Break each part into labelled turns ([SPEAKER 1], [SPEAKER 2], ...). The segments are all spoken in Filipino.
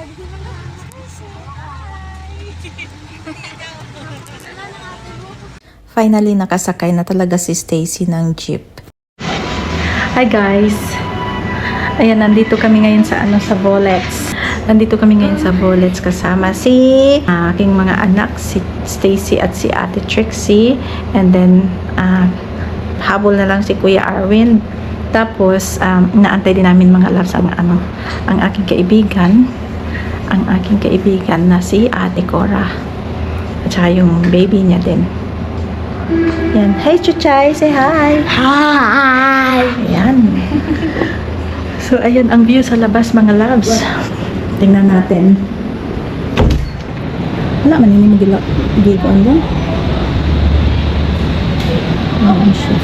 [SPEAKER 1] Finally, nakasakay na talaga si Stacy ng jeep.
[SPEAKER 2] Hi guys! Ayan, nandito kami ngayon sa ano sa Bolets. Nandito kami ngayon sa Bolets kasama si ah, aking mga anak, si Stacy at si Ate Trixie. And then, ah, habol na lang si Kuya Arwin. Tapos, um, inaantay din namin mga loves ang, ano, ang aking kaibigan. Ang aking kaibigan na si Ate Cora. At saka yung baby niya din. Yan. Hey, Chuchay! Say hi!
[SPEAKER 3] Hi!
[SPEAKER 2] Ayan. So, ayan ang view sa labas, mga loves. Tingnan natin. Wala man ini magila gigon dyan. Ayan siya.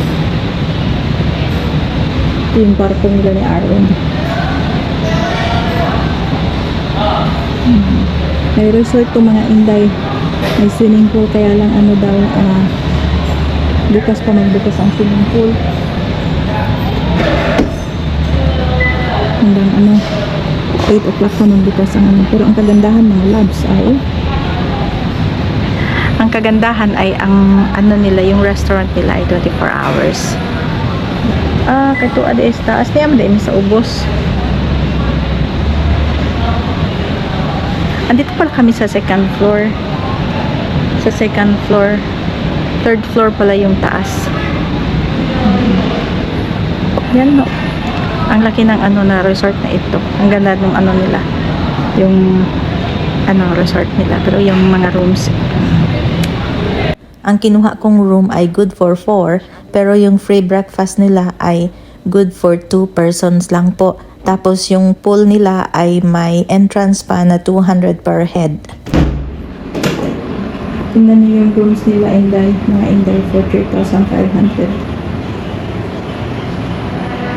[SPEAKER 2] Ito yung barko nila ni Arwen. Hmm. May resort to mga inday. May swimming pool kaya lang ano daw ah bukas pa magbukas ang swimming pool. hanggang ano 8 o'clock pa magbukas ang ano pero ang kagandahan mga labs ay ang kagandahan ay ang ano nila yung restaurant nila ay 24 hours ah kato ada is taas niya mo sa ubos andito pala kami sa second floor sa second floor third floor pala yung taas yan no ang laki ng ano na resort na ito. Ang ganda ng ano nila. Yung ano resort nila. Pero yung mga rooms.
[SPEAKER 1] Ang kinuha kong room ay good for 4, pero yung free breakfast nila ay good for 2 persons lang po. Tapos yung pool nila ay may entrance pa na 200 per head.
[SPEAKER 2] Tingnan niyo yung rooms nila Inday. Mga Inday for 3,500.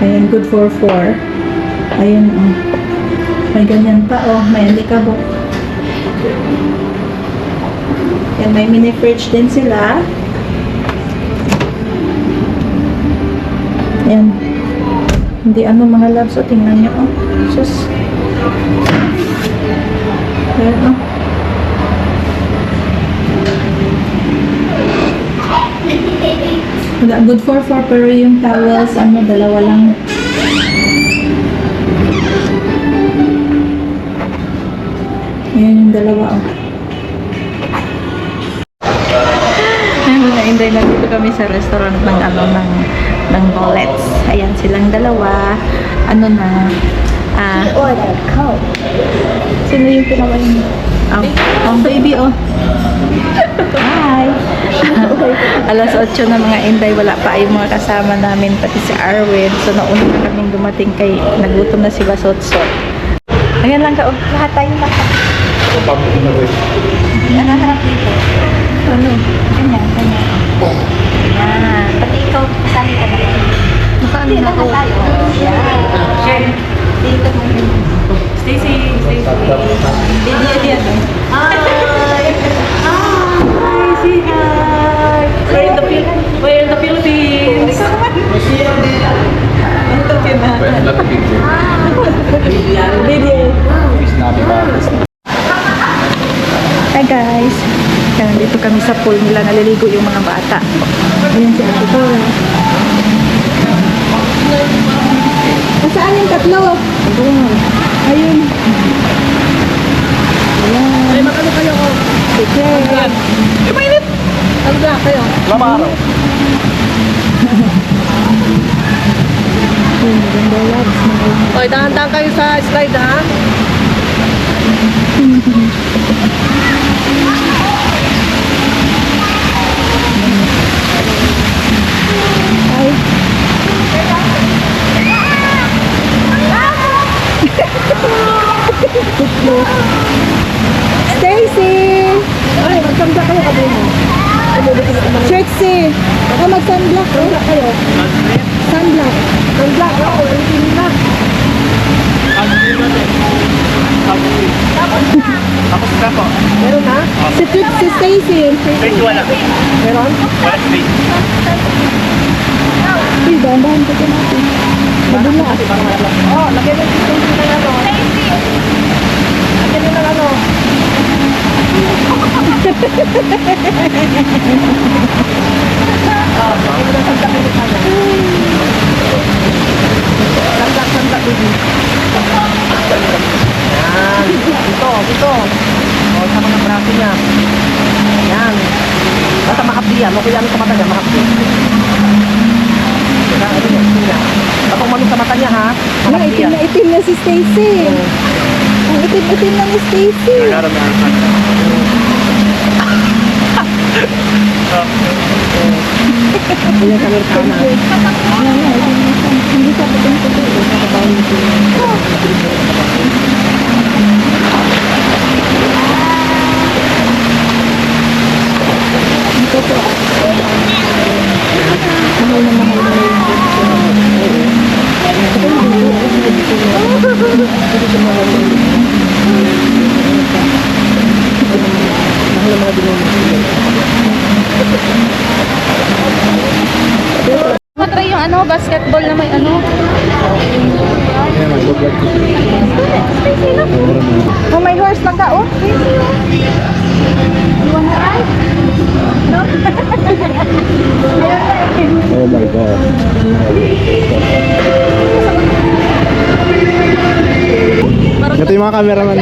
[SPEAKER 2] Ayan, good for 4. Ayan, oh. May ganyan pa, oh. May alikabok. Yan, may mini fridge din sila. Yan. Hindi ano mga loves, oh. Tingnan niyo, oh. Sus. Ayan, oh. Good for four, pero yung towels, ano, dalawa lang. Ayan yung dalawa, oh. Ayun mga inday, nandito kami sa restaurant ng, ano, ng, ng Bolets. Ayan silang dalawa. Ano na, ah,
[SPEAKER 3] Order Coke.
[SPEAKER 2] Sino yung pinakain mo? Ang, ang baby, oh. Hi! Alas 8 na mga inday, wala pa yung mga kasama namin, pati si Arwin. So, nauna na kaming dumating kay, nagutom na si Basotso. Ayan lang ka, oh. Lahat tayo lahat. Yan, harap dito. Ano? Ganyan, ganyan. Yan. Ikaw, kasali ka na. Nasaan na ako? Share. Dito mo. Stacy, Stacy. Video yan. Hi! Hi! Say hi! We're in the, we're in the Philippines. Ito kina. Video. Hi guys! Kaya nandito kami sa pool nila naliligo yung mga bata. Ayan si Ate Cora. Nasaan yung tatlo? Ayun. Ayun. Ayan. Ay, magkano kayo ko? Sige. Ay, mainit! Ano ba kayo?
[SPEAKER 4] Lama araw.
[SPEAKER 2] Ayun, maganda labs.
[SPEAKER 3] Oy, dahan-dahan kayo sa slide ha.
[SPEAKER 2] Ay. Stacy!
[SPEAKER 3] Ay, magsamda kayo kabi mo.
[SPEAKER 2] Trixie! Baka mag-sunblock. Sunblock kayo.
[SPEAKER 4] Tapos ka po.
[SPEAKER 3] Meron na?
[SPEAKER 2] Um, si, si Stacy.
[SPEAKER 4] Stacy wala.
[SPEAKER 3] Meron?
[SPEAKER 4] Wala Stacy.
[SPEAKER 2] Uy, dahan-dahan ka natin. Madula.
[SPEAKER 3] Oo, lagyan mo si Stacy na ano. Stacy! Lagyan mo na ano. Oh, lagyan mo na sa dito, dito. O, sa mga braso niya. Yan. Basta mahapdi yan. O kaya ano sa mata niya, mahapdi. Kaya ano niya, gusto niya. Tapos umano sa mata niya, ha?
[SPEAKER 2] Ang
[SPEAKER 3] Mahapdi
[SPEAKER 2] itim
[SPEAKER 3] yan.
[SPEAKER 2] na itim niya si Stacy. Ang itim-itim na ni Stacy.
[SPEAKER 3] Kaya sa Amerikana.
[SPEAKER 2] Matry yung ano, basketball na may ano. Oh, may horse lang ka, oh. You wanna ride? No?
[SPEAKER 5] Oh my God. Ito yung mga cameraman.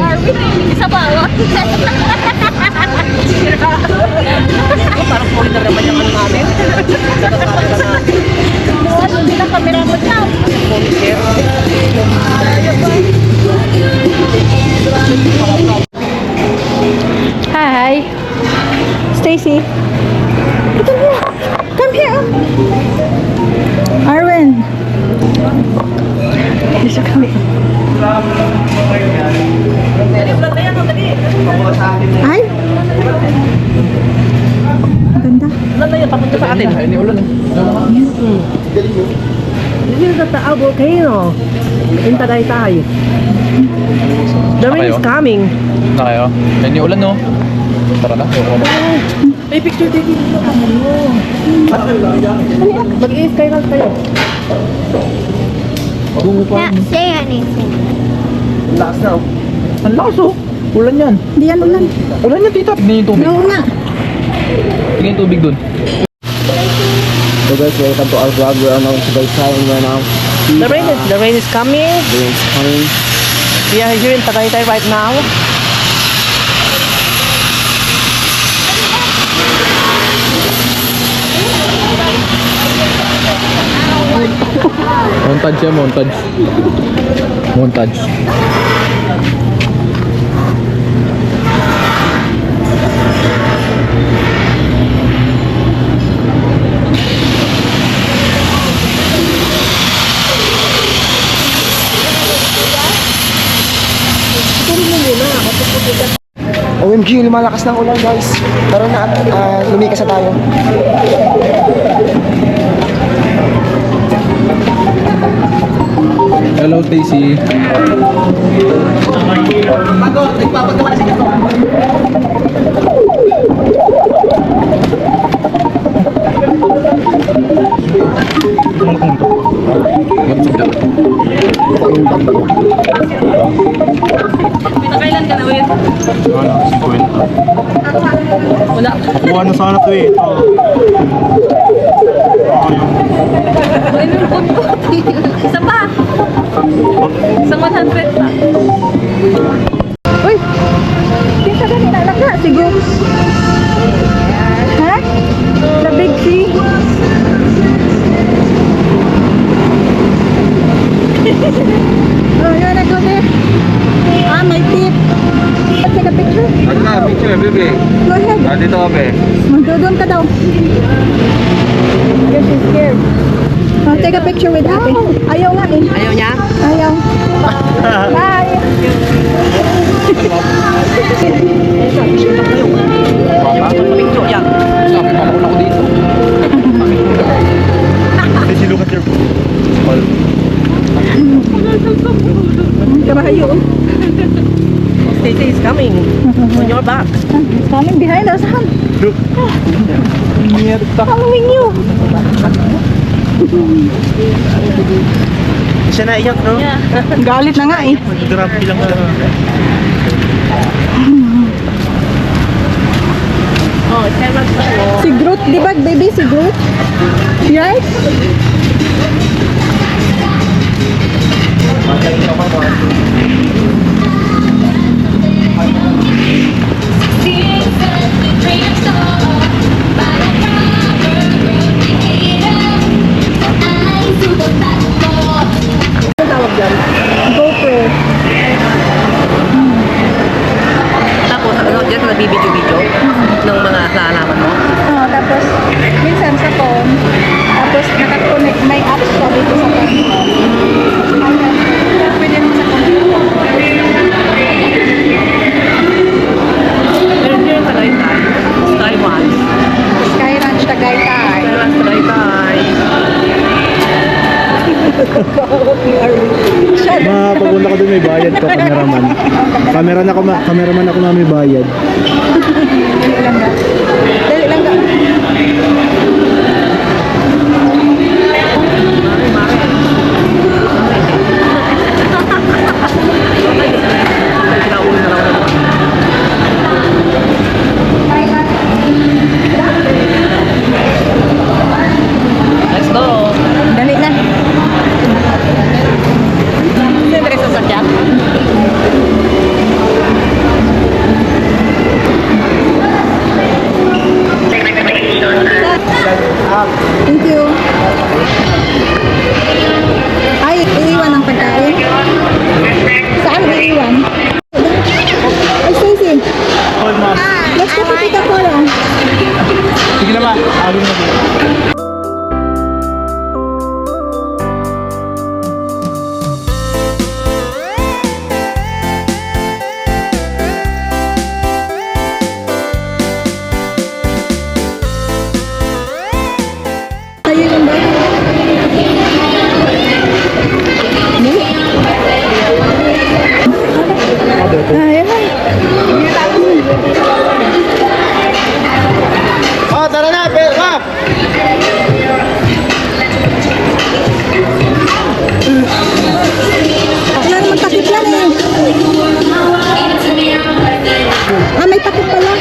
[SPEAKER 2] Isa pa, oh.
[SPEAKER 3] Parang foreigner naman yung ano namin.
[SPEAKER 2] Hindi na camera mo na.
[SPEAKER 3] Monitor.
[SPEAKER 2] Hi. Stacy. Ito here. Come here. Arwen. Dito kami. Ay. Ang ganda.
[SPEAKER 3] Ano na yun? Papunta sa atin. Hindi ulan. This is the Taal volcano in Tagaytay. The rain is coming.
[SPEAKER 4] Na kayo? Hindi ulan no? Tara na.
[SPEAKER 3] May picture taking dito ka mo. Mag-iis kayo lang kayo.
[SPEAKER 6] Not say anything.
[SPEAKER 3] Last now.
[SPEAKER 4] Ang lakas oh. Ulan yan.
[SPEAKER 2] Hindi yan ulan.
[SPEAKER 4] Ulan yan tita. Tingnan yung tubig.
[SPEAKER 2] Oo nga.
[SPEAKER 4] Yung tubig dun.
[SPEAKER 5] So guys, welcome to our vlog. We're on our Tagaytay right now.
[SPEAKER 3] The rain is the rain is coming.
[SPEAKER 5] The rain's coming.
[SPEAKER 3] We are here in Tagaytay right now.
[SPEAKER 4] Montage yan, montage. Montage.
[SPEAKER 5] OMG, lumalakas ng ulan guys. Tara na, uh, lumikas na tayo.
[SPEAKER 4] Hello, Stacy.
[SPEAKER 2] Kailan ka na, Will?
[SPEAKER 5] Wala, Kuha na sana to eh. Ito.
[SPEAKER 2] Isa pa. Isang 100 pa.
[SPEAKER 5] Dito ka, be.
[SPEAKER 2] Magdodon ka daw. Because she's scared. I'll take a picture with ate. Ayaw nga eh.
[SPEAKER 3] Ayaw niya?
[SPEAKER 2] Ayaw. Bye.
[SPEAKER 3] Picture yan.
[SPEAKER 4] Sabi, mamakul ako dito.
[SPEAKER 2] Kabayo.
[SPEAKER 3] JJ is coming mm-hmm. on your back.
[SPEAKER 2] He's coming behind us, huh? Look. Following you.
[SPEAKER 3] Siya na iyak, no? Yeah.
[SPEAKER 2] Galit na nga eh.
[SPEAKER 3] Drop lang na. Oh, si Groot, di ba baby si Groot?
[SPEAKER 2] Yes? Yes? Back. Cameraman ako na may bayad. Sige naman. Agin na dito.
[SPEAKER 3] Ay,
[SPEAKER 4] pati.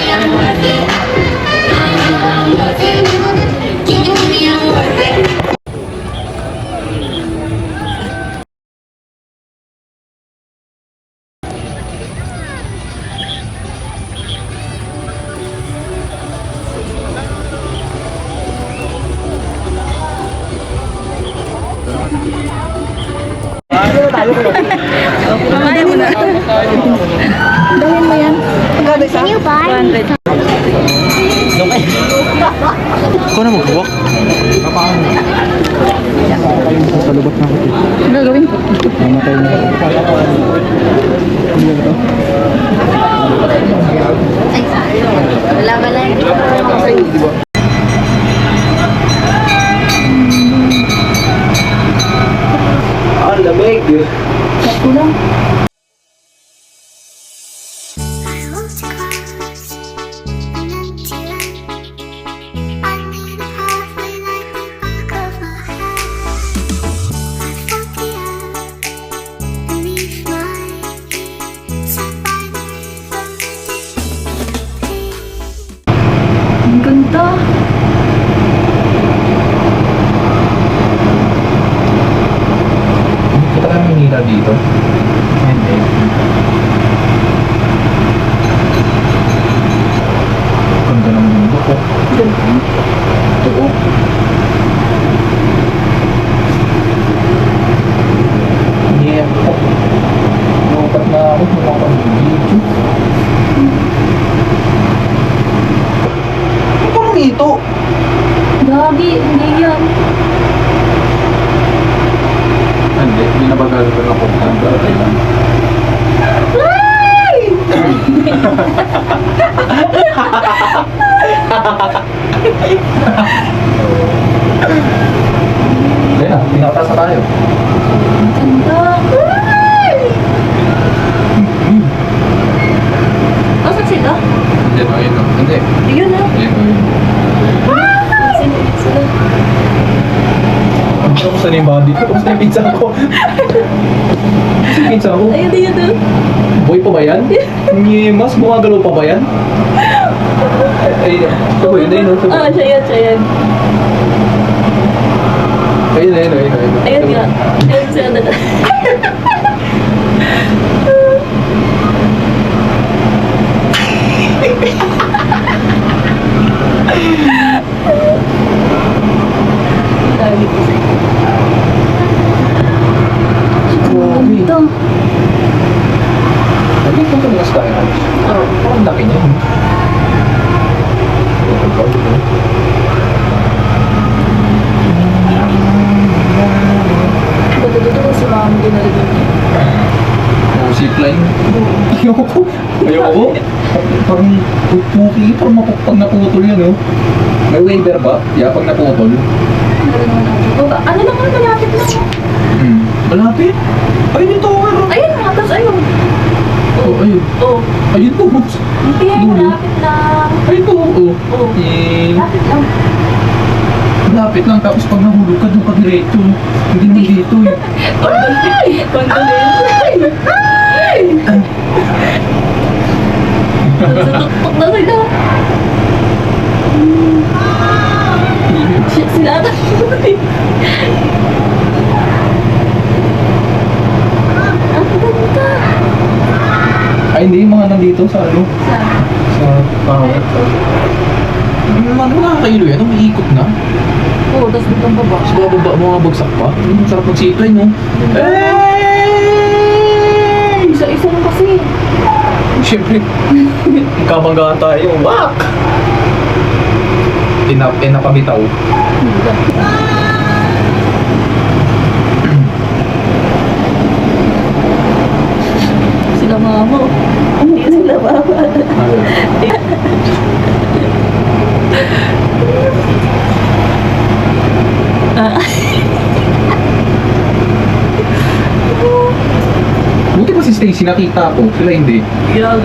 [SPEAKER 4] pa ba yan? Ay, ito? Ayun.
[SPEAKER 7] Oo, ah, siya yun, siya yun.
[SPEAKER 4] Ayun, ayun, ayun, ayun.
[SPEAKER 7] Ayun nga. Ayun siya na. Grabe. Dami ko.
[SPEAKER 4] Ay, yung tayo?
[SPEAKER 7] Oo.
[SPEAKER 4] Parang laki niya.
[SPEAKER 7] Ko si mama ginalagyan niya?
[SPEAKER 4] Oh, zipline. Ayoko. Ayoko. Parang pupuki. Parang mapag pag naputol yan, oh. May waiver ba? Yeah, pag naputol.
[SPEAKER 7] Ano ano naman malapit lang.
[SPEAKER 4] Hmm. Malapit. Yung tower. oh.
[SPEAKER 7] Ayun nga, tapos ayun.
[SPEAKER 4] Oh, ayun.
[SPEAKER 7] Oh,
[SPEAKER 4] Ayun po.
[SPEAKER 7] hindi ay malapit lang.
[SPEAKER 4] Ayun po. Oh.
[SPEAKER 7] Oh,
[SPEAKER 4] Eh,
[SPEAKER 7] malapit lang.
[SPEAKER 4] malapit lang. Tapos pag nahulog ka, doon ka diretso. Hindi naman dito eh.
[SPEAKER 7] Condolence. Condolence. Tutuktok na sila. Shit, sila ata. Ang ganda.
[SPEAKER 4] Ay, mga nandito sa ano.
[SPEAKER 7] Sa
[SPEAKER 4] Sa. Mga mga kailo yan. Umiikot na.
[SPEAKER 7] Oo, tapos biglang baba.
[SPEAKER 4] Sa bababa, mga bagsak pa. Hmm, sarap mag-zipline, no? Hey!
[SPEAKER 7] Isa-isa lang kasi.
[SPEAKER 4] Siyempre, kabanggaan tayo. Wak! Ina, inapabitaw.
[SPEAKER 7] Sila mama. Hindi sila baba.
[SPEAKER 4] Buti pa si Stacy nakita ko. Sila hindi.
[SPEAKER 7] Yan.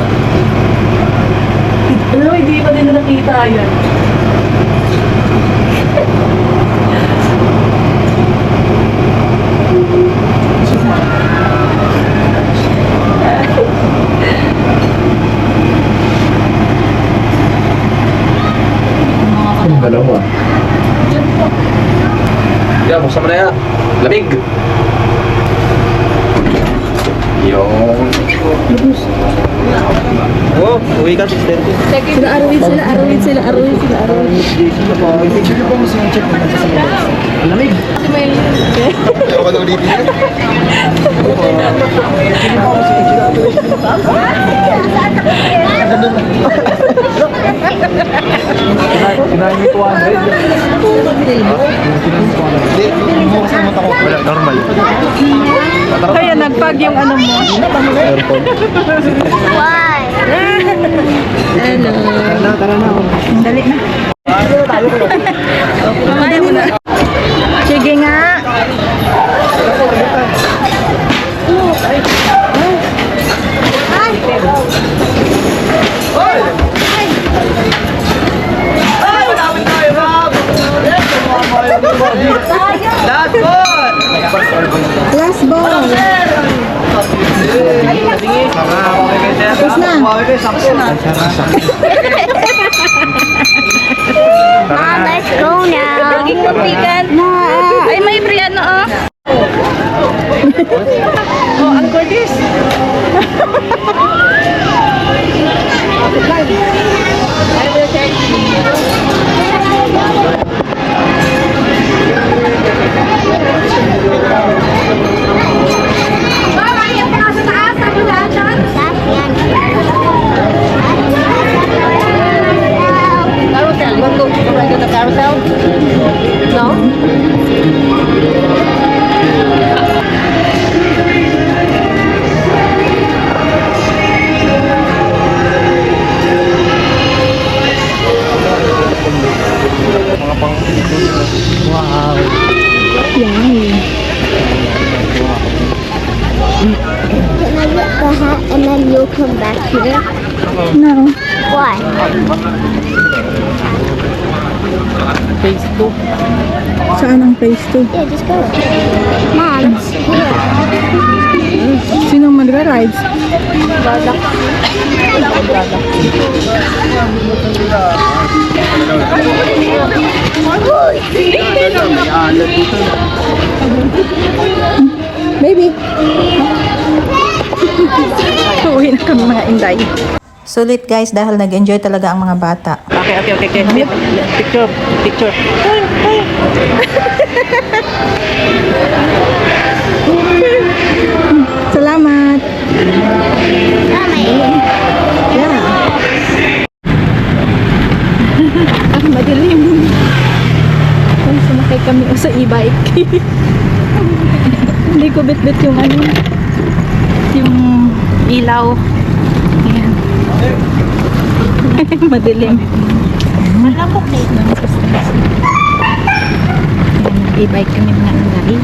[SPEAKER 7] Mo, hindi pa nila nakita yan.
[SPEAKER 4] Ang dalawa. Yeah, buksan mo na yan. Lamig. Yung...
[SPEAKER 5] Oh, uwi ka 6.30.
[SPEAKER 7] Sila arawin, sila arawin, sila arawin, sila arawin.
[SPEAKER 5] Picture po mo siya check mo sa Lamig. Ayaw ka daw dito. Kinahin mo 200. Hindi, mo kasi mata ko. Wala, normal.
[SPEAKER 2] Kaya nagpag yung ano mo.
[SPEAKER 5] Airpod.
[SPEAKER 2] Hello.
[SPEAKER 5] Tara na, tara na.
[SPEAKER 2] Dali na.
[SPEAKER 6] You'll come back here?
[SPEAKER 2] No.
[SPEAKER 6] Why?
[SPEAKER 2] Saan ang phase 2?
[SPEAKER 6] Yeah, just go. Mom, it's here.
[SPEAKER 2] Sinong magra-rides? Baby. Uwi na kami mga inday.
[SPEAKER 1] Sulit guys dahil nag-enjoy talaga ang mga bata.
[SPEAKER 3] Okay, okay, okay, okay. Picture, picture.
[SPEAKER 2] Salamat. Ang madilim. Ay, sumakay kami sa e-bike. Hindi ko bit-bit yung ano, yung ilaw. Ayan. madilim. Malapok eh. E-bike kami mga nanay.